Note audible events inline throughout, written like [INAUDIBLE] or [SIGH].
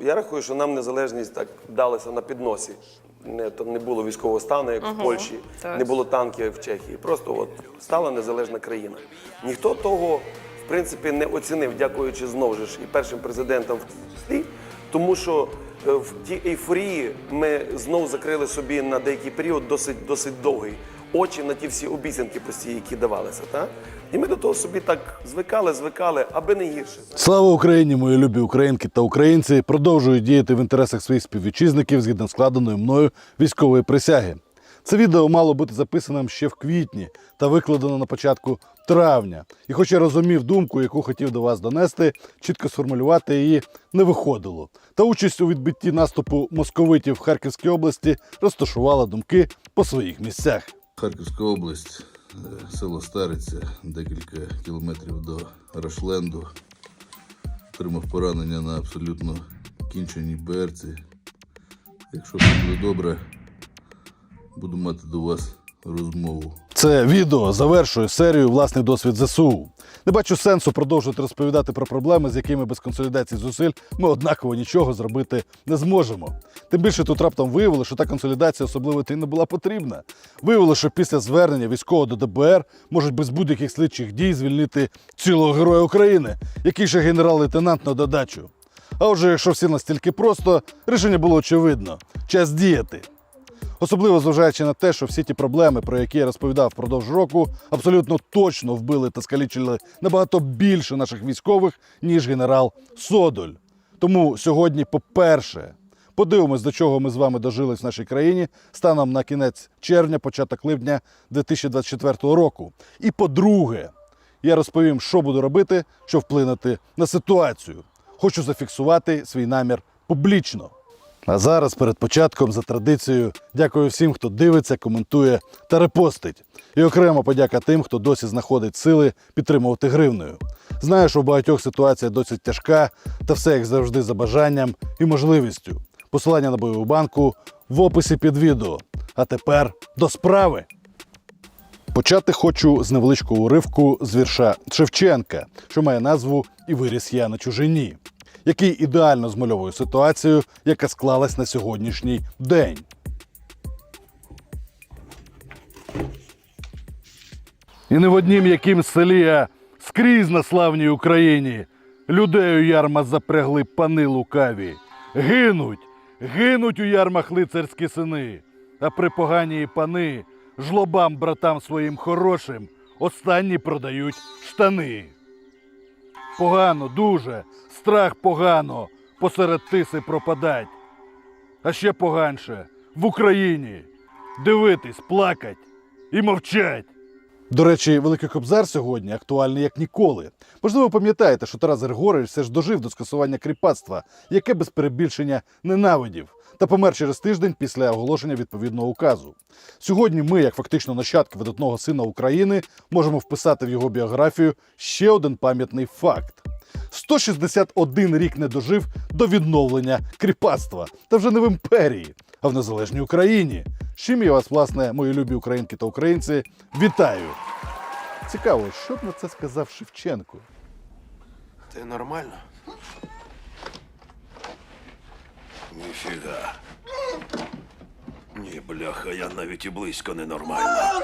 Я рахую, що нам незалежність так далася на підносі. Не, там не було військового стану, як в Польщі, не було танків, як в Чехії. Просто от стала незалежна країна. Ніхто того, в принципі, не оцінив, дякуючи знову ж і першим президентам в числі, тому що е, в тій ейфорії ми знову закрили собі на деякий період досить, досить довгий очі на ті всі обіцянки прості, які давалися. Так? І ми до того собі так звикали, звикали, аби не гірше. Слава Україні, мої любі українки та українці продовжують діяти в інтересах своїх співвітчизників згідно складеної мною військової присяги. Це відео мало бути записаним ще в квітні та викладено на початку травня. І хоч я розумів думку, яку хотів до вас донести, чітко сформулювати її не виходило. Та участь у відбитті наступу московитів в Харківській області розташувала думки по своїх місцях. Харківська область, е, село Стариця, декілька кілометрів до Рашленду. Отримав поранення на абсолютно кінченій берці. Якщо все буде добре, буду мати до вас розмову. Це відео завершує серію власний досвід ЗСУ. Не бачу сенсу продовжувати розповідати про проблеми, з якими без консолідації зусиль ми однаково нічого зробити не зможемо. Тим більше тут раптом виявили, що та консолідація особливо і не була потрібна. Виявили, що після звернення військового до ДБР можуть без будь-яких слідчих дій звільнити цілого героя України, який ще генерал-лейтенант на додачу. А отже, якщо все настільки просто, рішення було очевидно: час діяти. Особливо зважаючи на те, що всі ті проблеми, про які я розповідав впродовж року, абсолютно точно вбили та скалічили набагато більше наших військових, ніж генерал Содоль. Тому сьогодні, по-перше, подивимось, до чого ми з вами дожились в нашій країні станом на кінець червня, початок липня 2024 року. І по-друге, я розповім, що буду робити, щоб вплинути на ситуацію. Хочу зафіксувати свій намір публічно. А зараз перед початком за традицією дякую всім, хто дивиться, коментує та репостить. І окремо подяка тим, хто досі знаходить сили підтримувати гривнею. Знаю, що в багатьох ситуація досить тяжка, та все як завжди за бажанням і можливістю. Посилання на бойову банку в описі під відео. А тепер до справи. Почати хочу з невеличкого уривку з вірша Шевченка, що має назву І виріс я на чужині, який ідеально змальовує ситуацію, яка склалась на сьогоднішній день. І не в однім яким селі, а скрізь на славній Україні. Людей у ярмах запрягли пани лукаві. Гинуть, гинуть у ярмах лицарські сини, а при поганії пани жлобам братам своїм хорошим останні продають штани. Погано, дуже, страх погано, посеред тиси пропадать. А ще поганше в Україні дивитись, плакать і мовчать. До речі, Великий Кобзар сьогодні актуальний як ніколи. Можливо, пам'ятаєте, що Тарас Григорович все ж дожив до скасування кріпацтва, яке без перебільшення ненавидів, та помер через тиждень після оголошення відповідного указу. Сьогодні ми, як фактично нащадки видатного сина України, можемо вписати в його біографію ще один пам'ятний факт. 161 рік не дожив до відновлення кріпацтва, та вже не в імперії, в незалежній Україні. З чим я вас, власне, мої любі українки та українці, вітаю! Цікаво, що б на це сказав Шевченко? Ти нормально? Ніфіга. Ні, бляха, я навіть і близько не нормальна.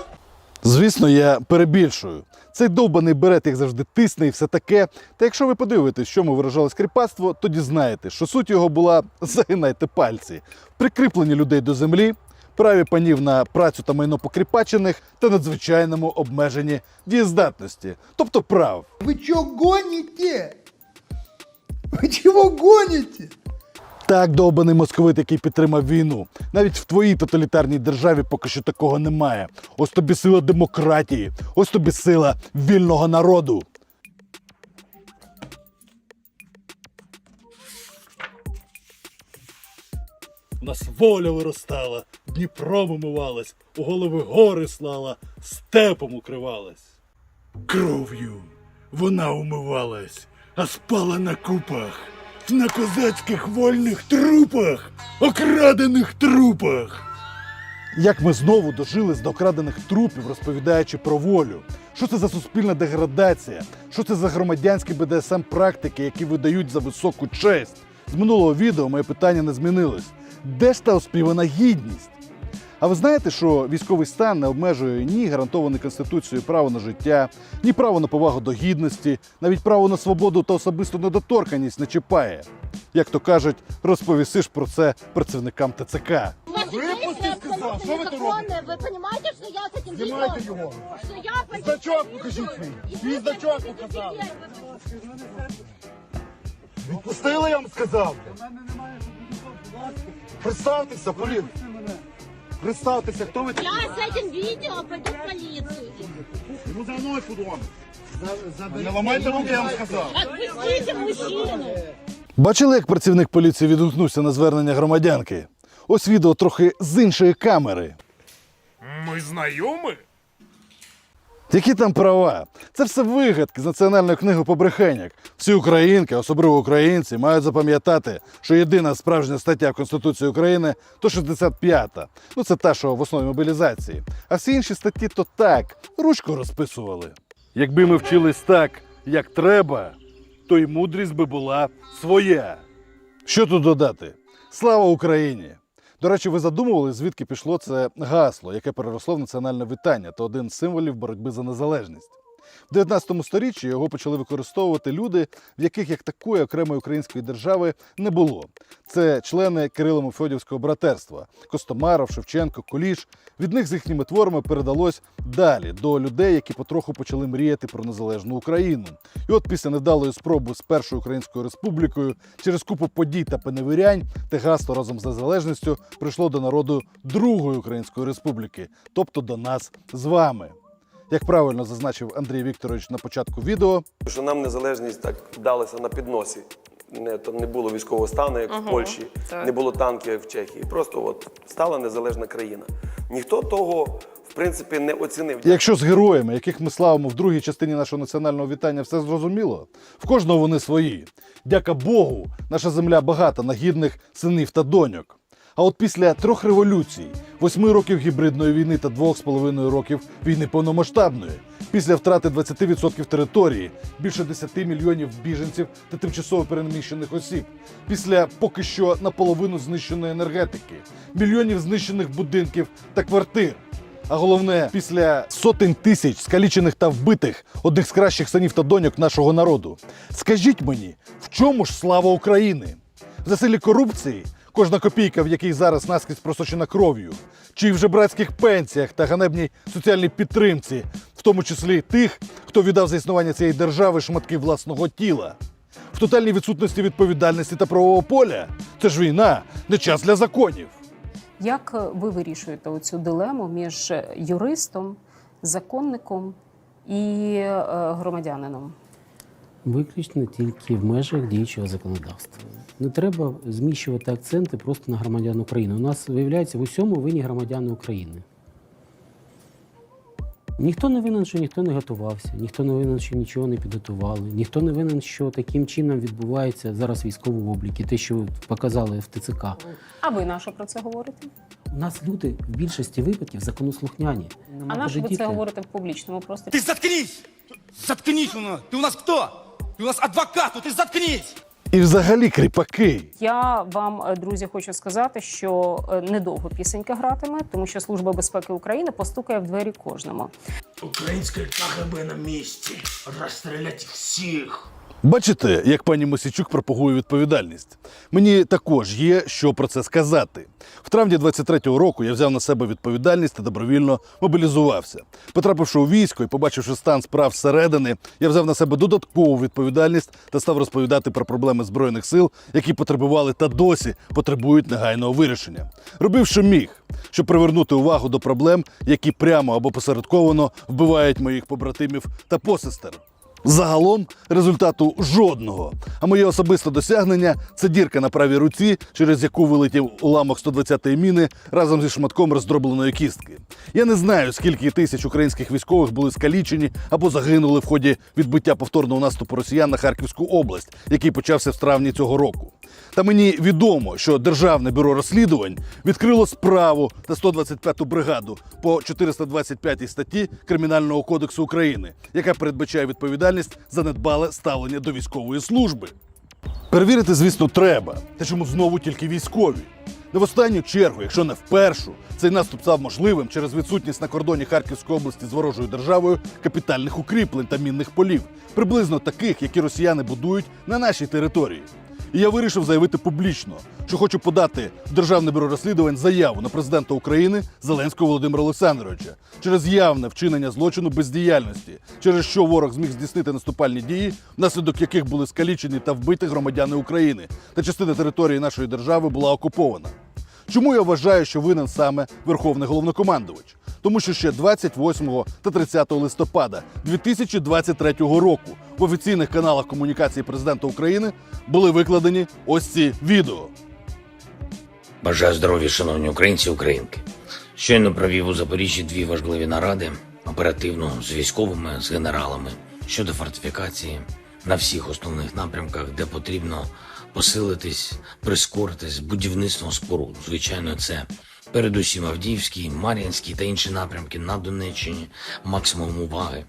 Звісно, я перебільшую. Цей довбаний берет, як завжди, тисне і все таке. Та якщо ви подивитесь, в чому виражалось кріпацтво, тоді знаєте, що суть його була [LAUGHS] загинайте пальці, прикріплення людей до землі, праві панів на працю та майно покріпачених та надзвичайному обмеженні дієздатності, тобто прав. Вы чё гоните? Вы чего гоните? Так, довбаний московит, який підтримав війну. Навіть в твоїй тоталітарній державі поки що такого немає. Ось тобі сила демократії, ось тобі сила вільного народу. У нас воля виростала, Дніпром умивалась, у голови гори слала, степом укривалась. Кров'ю вона умивалась, а спала на купах, на козацьких вольних трупах, окрадених трупах. Як ми знову дожились до окрадених трупів, розповідаючи про волю. Що це за суспільна деградація? Що це за громадянські БДСМ практики, які видають за високу честь? З минулого відео моє питання не змінилось. Де ж та оспівана гідність? А ви знаєте, що військовий стан не обмежує ні гарантоване Конституцією право на життя, ні право на повагу до гідності, навіть право на свободу та особисту недоторканність не чіпає. Як то кажуть, розповісиш про це працівникам ТЦК. Выпусти, сказал. Что вы тут робите? Вы понимаете, что я с этим Знімайте ведем? його. Что я Значок позиционирую. покажіть свій. И Свій вы значок будете показав. теперь. Відпустили, я вам сказав. Представтеся, Полін. Представтеся, хто ви такі? Я с этим видео пойду в полицию. Ну за мною куди? Не ламайте руки, я вам сказав. Отпустите мужчину. Бачили, як працівник поліції відгукнувся на звернення громадянки? Ось відео трохи з іншої камери. Ми знайомі? Які там права? Це все вигадки з національної книги побрехеньок. Всі українки, особливо українці, мають запам'ятати, що єдина справжня стаття Конституції України то 65-та. Ну це та, що в основі мобілізації. А всі інші статті то так, ручку розписували. Якби ми вчились так, як треба, то й мудрість би була своя. Що тут додати? Слава Україні! До речі, ви задумували, звідки пішло це гасло, яке переросло в національне вітання та один з символів боротьби за незалежність. В 19 сторіччі його почали використовувати люди, в яких як такої окремої української держави не було. Це члени Кирило-Мефодівського братерства Костомаров, Шевченко, Куліш. Від них з їхніми творами передалось далі до людей, які потроху почали мріяти про незалежну Україну. І от після невдалої спроби з першою українською республікою через купу подій та пеневірянь те гасло разом з незалежністю прийшло до народу Другої Української республіки, тобто до нас з вами. Як правильно зазначив Андрій Вікторович на початку відео, Що нам незалежність так далася на підносі. Не, там не було військового стану, як в Польщі, не було танків, як в Чехії. Просто от стала незалежна країна. Ніхто того, в принципі, не оцінив. якщо з героями, яких ми славимо в другій частині нашого національного вітання, все зрозуміло, в кожного вони свої. Дяка Богу, наша земля багата на гідних синів та доньок. А от після трьох революцій, восьми років гібридної війни та двох з половиною років війни повномасштабної, після втрати 20% території, більше 10 мільйонів біженців та тимчасово переміщених осіб, після поки що наполовину знищеної енергетики, мільйонів знищених будинків та квартир. А головне, після сотень тисяч скалічених та вбитих одних з кращих синів та доньок нашого народу. Скажіть мені, в чому ж слава України? В засилі корупції, кожна копійка, в якій зараз наскрізь просочена кров'ю, чи в жебрацьких пенсіях та ганебній соціальній підтримці, в тому числі тих, хто віддав за існування цієї держави шматки власного тіла. В тотальній відсутності відповідальності та правового поля. Це ж війна, не час для законів. Як е, ви вирішуєте оцю дилему між юристом, законником і е, громадянином? Виключно тільки в межах діючого законодавства. Не треба зміщувати акценти просто на громадян України. У нас виявляється в усьому винні громадяни України. Ніхто не винен, що ніхто не готувався, ніхто не винен, що нічого не підготували, ніхто не винен, що таким чином відбувається зараз військовий облік і те, що ви показали в ТЦК. А ви на що про це говорите? У нас люди в більшості випадків законослухняні. А на що ви це говорите в публічному просторі? Ты заткнись! Заткнись! у нас. Ты у нас кто? У нас адвокат, ну ты заткнись! І взагалі кріпаки. Я вам, е, друзі, хочу сказати, що е, недовго пісенька гратиме, тому що Служба безпеки України постукає в двері кожному. Українське КГБ на місці. Розстрілять всіх. Бачите, як пані Мосічук пропагує відповідальність. Мені також є що про це сказати. В травні 23-го року я взяв на себе відповідальність та добровільно мобілізувався. Потрапивши у військо і побачивши стан справ зсередини, я взяв на себе додаткову відповідальність та став розповідати про проблеми збройних сил, які потребували та досі потребують негайного вирішення. Робив, що міг, щоб привернути увагу до проблем, які прямо або посередковано вбивають моїх побратимів та посестер. Загалом результату жодного. А моє особисте досягнення це дірка на правій руці, через яку вилетів уламок 120-ї міни разом зі шматком роздробленої кістки. Я не знаю, скільки тисяч українських військових були скалічені або загинули в ході відбиття повторного наступу росіян на Харківську область, який почався в травні цього року. Та мені відомо, що Державне бюро розслідувань відкрило справу на 125-ту бригаду по 425 статті Кримінального кодексу України, яка передбачає відповідальність за недбале ставлення до військової служби. Перевірити, звісно, треба. Та чому знову тільки військові? Не в останню чергу, якщо не в першу, цей наступ став можливим через відсутність на кордоні Харківської області з ворожою державою капітальних укріплень та мінних полів, приблизно таких, які росіяни будують на нашій території. І я вирішив заявити публічно, що хочу подати в Державне бюро розслідувань заяву на президента України Зеленського Володимира Олександровича через явне вчинення злочину бездіяльності, через що ворог зміг здійснити наступальні дії, внаслідок яких були скалічені та вбиті громадяни України, та частина території нашої держави була окупована. Чому я вважаю, що винен саме Верховний головнокомандувач? Тому що ще 28 та 30 листопада 2023 року в офіційних каналах комунікації президента України були викладені ось ці відео. Бажаю здоров'я, шановні українці і українки. Щойно провів у Запоріжжі дві важливі наради оперативно з військовими, з генералами щодо фортифікації на всіх основних напрямках, де потрібно посилитись, прискоритись будівництвом споруд. Звичайно, це передусім Авдіївський, Мар'їнський та інші напрямки на Донеччині. Максимум уваги.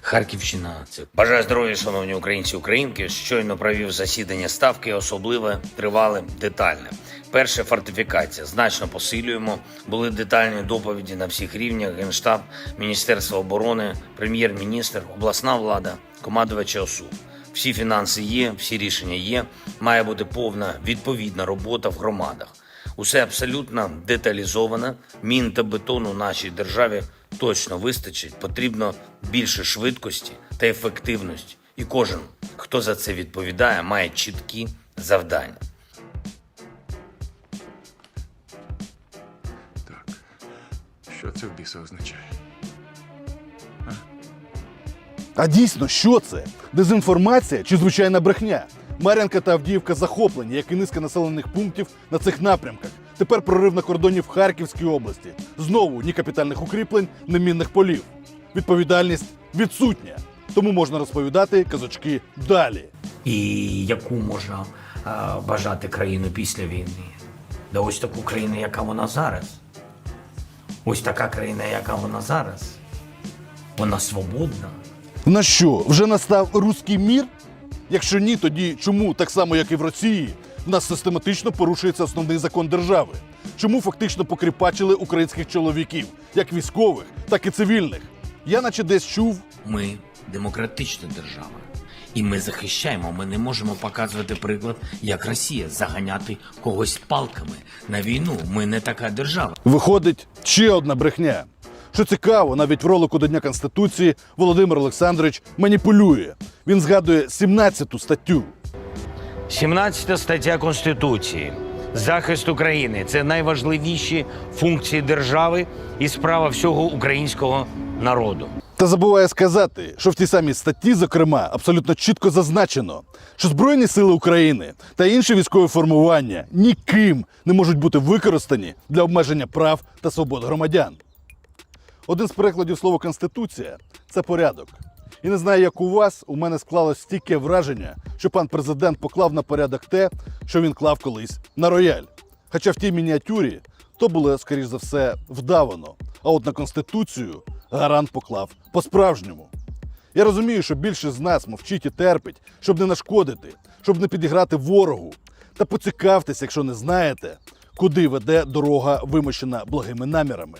Харківщина. Це бажаю здоров'я, шановні українці українки. Щойно провів засідання ставки, особливе, тривале, детальне. Перше фортифікація. Значно посилюємо. Були детальні доповіді на всіх рівнях: Генштаб, Міністерство оборони, прем'єр-міністр, обласна влада, командувача ОСУ. Всі фінанси є, всі рішення є. Має бути повна відповідна робота в громадах. Усе абсолютно деталізовано. Мін та бетону нашій державі точно вистачить. Потрібно більше швидкості та ефективності. І кожен, хто за це відповідає, має чіткі завдання. Так. Що це в біса означає? А дійсно, що це? Дезінформація чи звичайна брехня? Мар'янка та Авдіївка захоплені, як і низка населених пунктів на цих напрямках. Тепер прорив на кордоні в Харківській області. Знову ні капітальних укріплень, ні мінних полів. Відповідальність відсутня. Тому можна розповідати казочки далі. І яку можна е, бажати країну після війни? Да ось таку країну, яка вона зараз. Ось така країна, яка вона зараз. Вона свободна. На що, вже настав руський мір? Якщо ні, тоді чому, так само як і в Росії, в нас систематично порушується основний закон держави? Чому фактично покріпачили українських чоловіків, як військових, так і цивільних? Я наче десь чув, Ми демократична держава. І ми захищаємо. Ми не можемо показувати приклад, як Росія заганяти когось палками на війну. Ми не така держава. виходить ще одна брехня. Що цікаво, навіть в ролику до Дня Конституції Володимир Олександрович маніпулює. Він згадує 17 статтю. 17 стаття Конституції. Захист України це найважливіші функції держави і справа всього українського народу. Та забуває сказати, що в тій самій статті, зокрема, абсолютно чітко зазначено, що Збройні сили України та інші військові формування ніким не можуть бути використані для обмеження прав та свобод громадян. Один з перекладів слова Конституція це порядок. І не знаю, як у вас, у мене склалось стільки враження, що пан президент поклав на порядок те, що він клав колись на рояль. Хоча в тій мініатюрі то було, скоріш за все, вдавано. А от на Конституцію гарант поклав по-справжньому. Я розумію, що більшість з нас мовчить і терпить, щоб не нашкодити, щоб не підіграти ворогу. Та поцікавтесь, якщо не знаєте, куди веде дорога, вимощена благими намірами.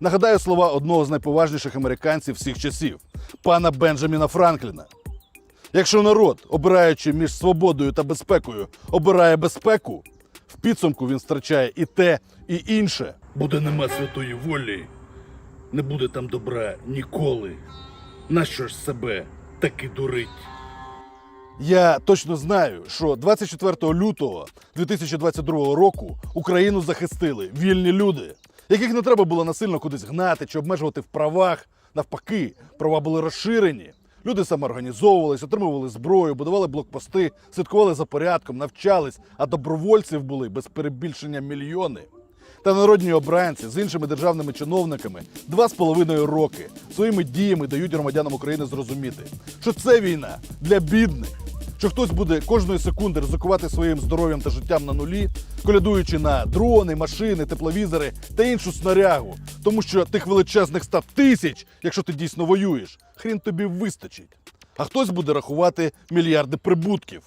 Нагадаю слова одного з найповажніших американців всіх часів пана Бенджаміна Франкліна. Якщо народ, обираючи між свободою та безпекою, обирає безпеку, в підсумку він втрачає і те, і інше. Буде нема святої волі, не буде там добра ніколи. Нащо ж себе таки дурить? Я точно знаю, що 24 лютого 2022 року Україну захистили вільні люди, яких не треба було насильно кудись гнати чи обмежувати в правах. Навпаки, права були розширені. Люди самоорганізовувались, отримували зброю, будували блокпости, слідкували за порядком, навчались, а добровольців були без перебільшення мільйони. Та народні обранці з іншими державними чиновниками два з половиною роки своїми діями дають громадянам України зрозуміти, що це війна для бідних, що хтось буде кожної секунди ризикувати своїм здоров'ям та життям на нулі, колядуючи на дрони, машини, тепловізори та іншу снарягу, тому що тих величезних став тисяч, якщо ти дійсно воюєш, хрін тобі вистачить. А хтось буде рахувати мільярди прибутків.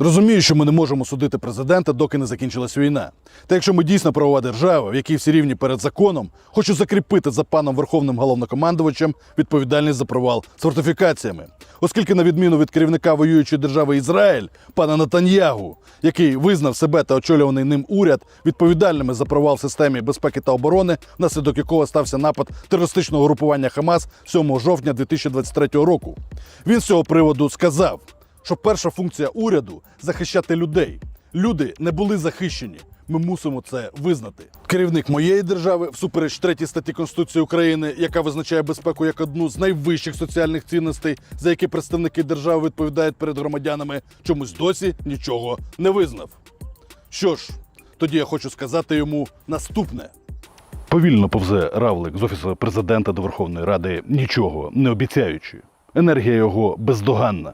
Розумію, що ми не можемо судити президента, доки не закінчилась війна. Та якщо ми дійсно правова держава, в якій всі рівні перед законом, хочу закріпити за паном верховним головнокомандувачем відповідальність за провал з фортифікаціями. Оскільки, на відміну від керівника воюючої держави Ізраїль, пана Натаньягу, який визнав себе та очолюваний ним уряд відповідальними за провал в системі безпеки та оборони, внаслідок якого стався напад терористичного групування Хамас 7 жовтня 2023 року. Він з цього приводу сказав що перша функція уряду захищати людей. Люди не були захищені. Ми мусимо це визнати. Керівник моєї держави, всупереч третій статті Конституції України, яка визначає безпеку як одну з найвищих соціальних цінностей, за які представники держави відповідають перед громадянами, чомусь досі нічого не визнав. Що ж, тоді я хочу сказати йому наступне. Повільно повзе равлик з офісу президента до Верховної Ради, нічого не обіцяючи. Енергія його бездоганна.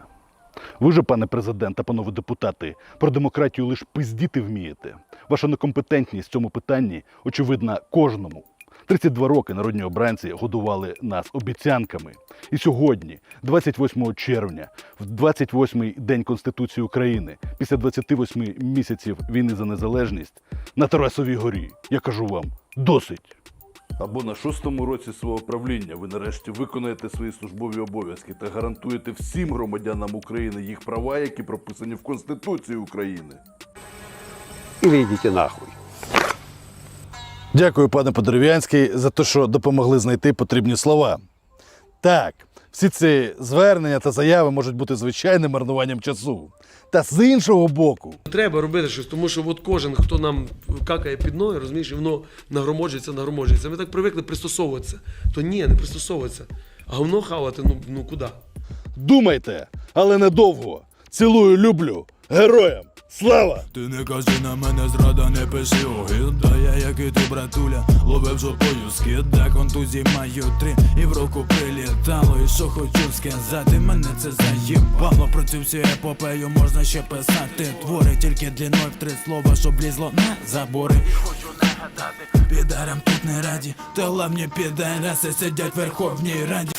Ви же, пане президент та панове депутати, про демократію лише пиздіти вмієте. Ваша некомпетентність в цьому питанні очевидна кожному. 32 роки народні обранці годували нас обіцянками. І сьогодні, 28 червня, в 28-й день Конституції України, після 28 місяців війни за незалежність, на Тарасовій горі, я кажу вам, досить. Або на шостому році свого правління ви нарешті виконаєте свої службові обов'язки та гарантуєте всім громадянам України їх права, які прописані в Конституції України. І вийдіть нахуй. Дякую, пане Подерев'янський, за те, що допомогли знайти потрібні слова. Так, всі ці звернення та заяви можуть бути звичайним марнуванням часу. Та з іншого боку, Треба робити щось, тому що от кожен, хто нам какає під ноги, розумієш, і воно нагроможується, нагроможується. Ми так привикли пристосовуватися. То ні, не пристосовуватися. А говно хавати, ну, ну куди? думайте, але недовго. Цілую, люблю. Героям! Слава! Ти не кажи на мене зрада, не пиши огида Я як і ти, братуля, ловив жопою скида Контузії маю три і в руку прилітало. І що хочу сказати, мене це заїбало. Про цю всю епопею можна ще писати. Твори тільки длиною в три слова, щоб лізло на забори. Підарам тут не раді. Та головні підараси сидять в Верховній Раді